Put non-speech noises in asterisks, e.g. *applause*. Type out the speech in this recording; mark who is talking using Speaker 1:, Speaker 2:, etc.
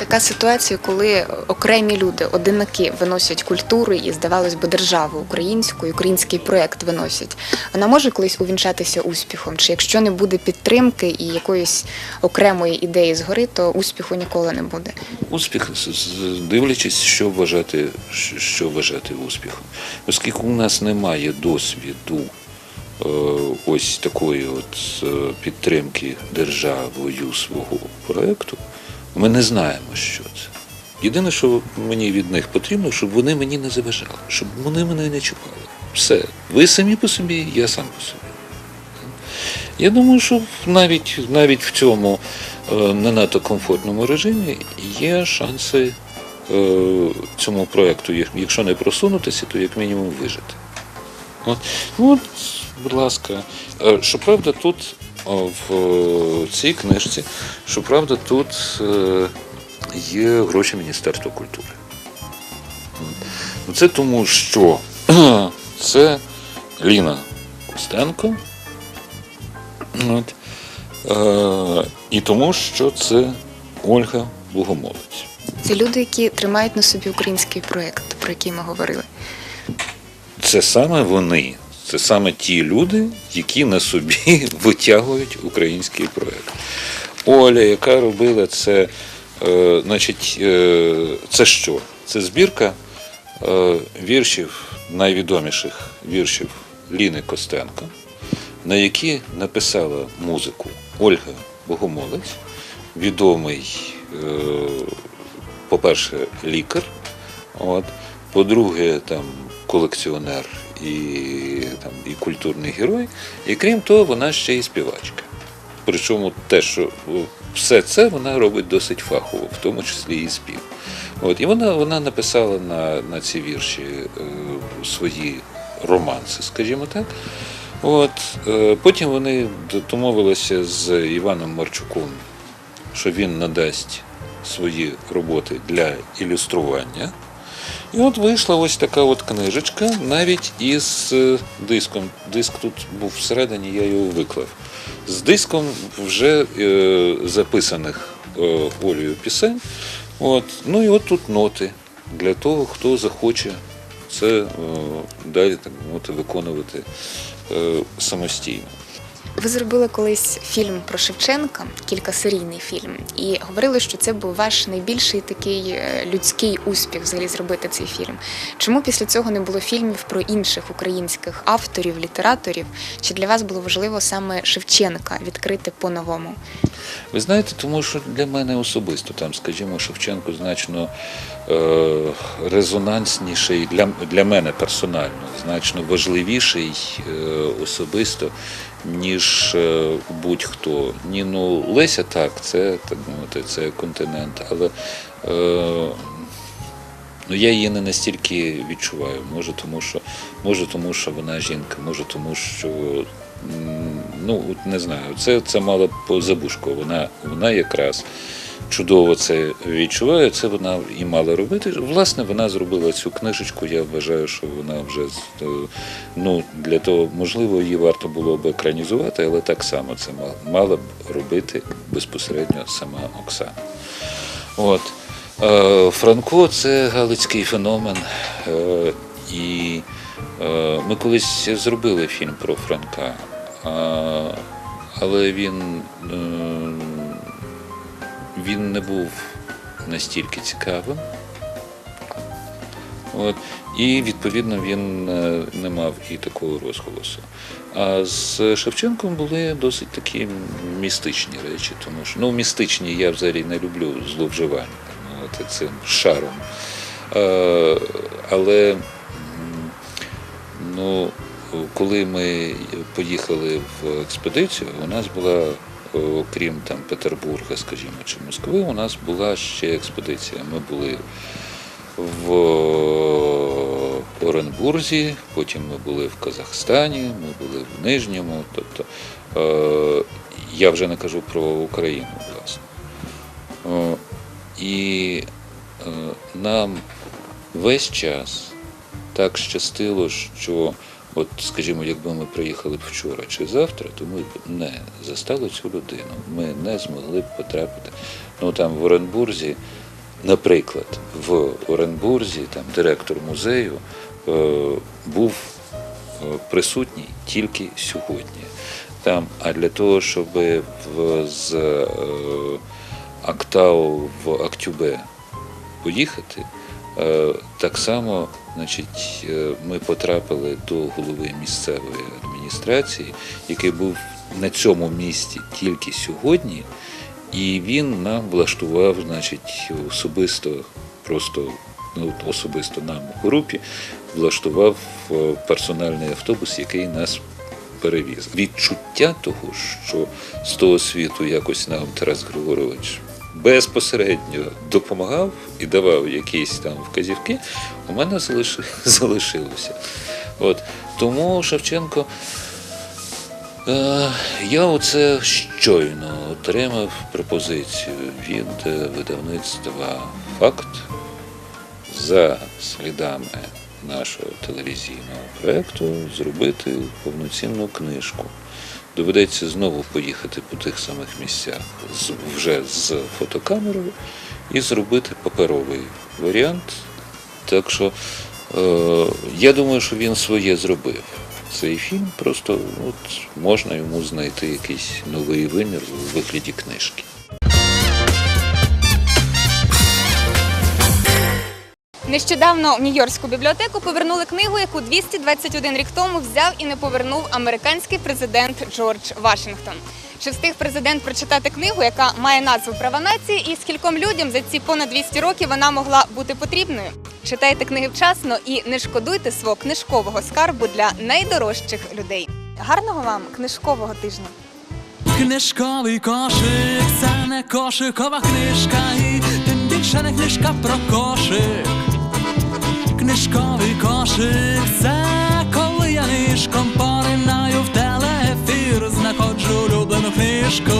Speaker 1: Така ситуація, коли окремі люди, одинаки виносять культуру і, здавалось би, державу українську, і український проект виносять. Вона може колись увінчатися успіхом? Чи якщо не буде підтримки і якоїсь окремої ідеї згори, то успіху ніколи не буде?
Speaker 2: Успіх, дивлячись, що вважати, що- що вважати успіхом. Оскільки у нас немає досвіду е, ось такої от е, підтримки державою свого проєкту, ми не знаємо, що це. Єдине, що мені від них потрібно, щоб вони мені не заважали, щоб вони мене не чіпали. Все. Ви самі по собі, я сам по собі. Я думаю, що навіть, навіть в цьому е, не надто комфортному режимі є шанси е, цьому проєкту, якщо не просунутися, то як мінімум вижити. От, от будь ласка. Е, Щоправда, тут в е, цій книжці, щоправда, тут е, є гроші Міністерства культури. Ну, Це тому, що *clears throat* це Ліна Костенко. От. Е, і тому, що це Ольга Богомолець.
Speaker 1: Це люди, які тримають на собі український проект, про який ми говорили.
Speaker 2: Це саме вони, це саме ті люди, які на собі *laughs* витягують український проєкт. Оля, яка робила це, е, значить, е, це що? Це збірка е, віршів, найвідоміших віршів Ліни Костенко, на які написала музику Ольга Богомолець, відомий, е, по-перше, лікар. От. По-друге, там колекціонер і, там, і культурний герой. І крім того, вона ще й співачка. Причому те, що все це вона робить досить фахово, в тому числі і спів. От, і вона, вона написала на, на ці вірші е, свої романси, скажімо так. От, е, потім вони домовилися з Іваном Марчуком, що він надасть свої роботи для ілюстрування. І от вийшла ось така от книжечка, навіть із е, диском. Диск тут був всередині, я його виклав. З диском вже е, записаних е, Олею пісень. От. Ну і от тут ноти для того, хто захоче це е, далі так мовити, виконувати е, самостійно.
Speaker 1: Ви зробили колись фільм про Шевченка, кількасерійний фільм, і говорили, що це був ваш найбільший такий е, людський успіх взагалі зробити цей фільм. Чому після цього не було фільмів про інших українських авторів, літераторів? Чи для вас було важливо саме Шевченка відкрити по-новому?
Speaker 2: Ви знаєте, тому що для мене особисто там, скажімо, Шевченко значно е, резонансніший для, для мене персонально, значно важливіший е, особисто, ніж е, будь-хто. Ні, ну Леся так, це так мовити, це континент, але е, Ну, я її не настільки відчуваю. Може, тому що, може, тому що вона жінка, може, тому що ну не знаю. Це, це мало по забушку. Вона, вона якраз чудово це відчуває. Це вона і мала робити. Власне, вона зробила цю книжечку. Я вважаю, що вона вже е, ну для того, можливо, її варто було б екранізувати, але так само це мала, б робити безпосередньо сама Оксана. От. Е, Франко це галицький феномен. Е, І ми колись зробили фільм про Франка, але він, він не був настільки цікавим. От. І відповідно він е, не мав і такого розголосу. А з Шевченком були досить такі містичні речі, тому що ну містичні я взагалі не люблю зловживання ну, цим шаром. Е, але ну, коли ми поїхали в експедицію, у нас була, окрім там Петербурга, скажімо, чи Москви, у нас була ще експедиція. Ми були в Оренбурзі, потім ми були в Казахстані, ми були в Нижньому. Тобто е, я вже не кажу про Україну, власне. Е, і е, нам весь час так щастило, що, от, скажімо, якби ми приїхали б вчора чи завтра, то ми б не застали цю людину. Ми не змогли б потрапити. Ну там в Оренбурзі наприклад, в Оренбурзі там директор музею е, був е, присутній тільки сьогодні. Там, а для того, щоб в, з е, Актау в Актюбе поїхати, так само значить, е, ми потрапили до голови місцевої адміністрації, який був на цьому місці тільки сьогодні, і він нам влаштував, значить, особисто, просто ну, особисто нам у групі влаштував е, персональний автобус, який нас перевіз. Відчуття того, що з того світу якось нам Тарас Григорович безпосередньо допомагав і давав якісь там вказівки, у мене *laughs* залишилося. От. Тому Шевченко. Е, Я оце щойно отримав пропозицію від е, видавництва Факт за слідами нашого телевізійного проєкту зробити повноцінну книжку. Доведеться знову поїхати по тих самих місцях вже з фотокамерою і зробити паперовий варіант. Так що е, я думаю, що він своє зробив. Цей фільм просто от, можна йому знайти якийсь новий вимір у вигляді книжки.
Speaker 3: Нещодавно в Нью-Йоркську бібліотеку повернули книгу, яку 221 рік тому взяв і не повернув американський президент Джордж Вашингтон. Чи встиг президент прочитати книгу, яка має назву Права нації, і скільком людям за ці понад 200 років вона могла бути потрібною? Читайте книги вчасно і не шкодуйте свого книжкового скарбу для найдорожчих людей. Гарного вам книжкового тижня!
Speaker 4: Книжковий кошик, це не кошикова книжка, і тим більше не книжка про кошик. Книжковий кошик, це коли я нишком поринаю в телефір, знаходжу улюблену книжку.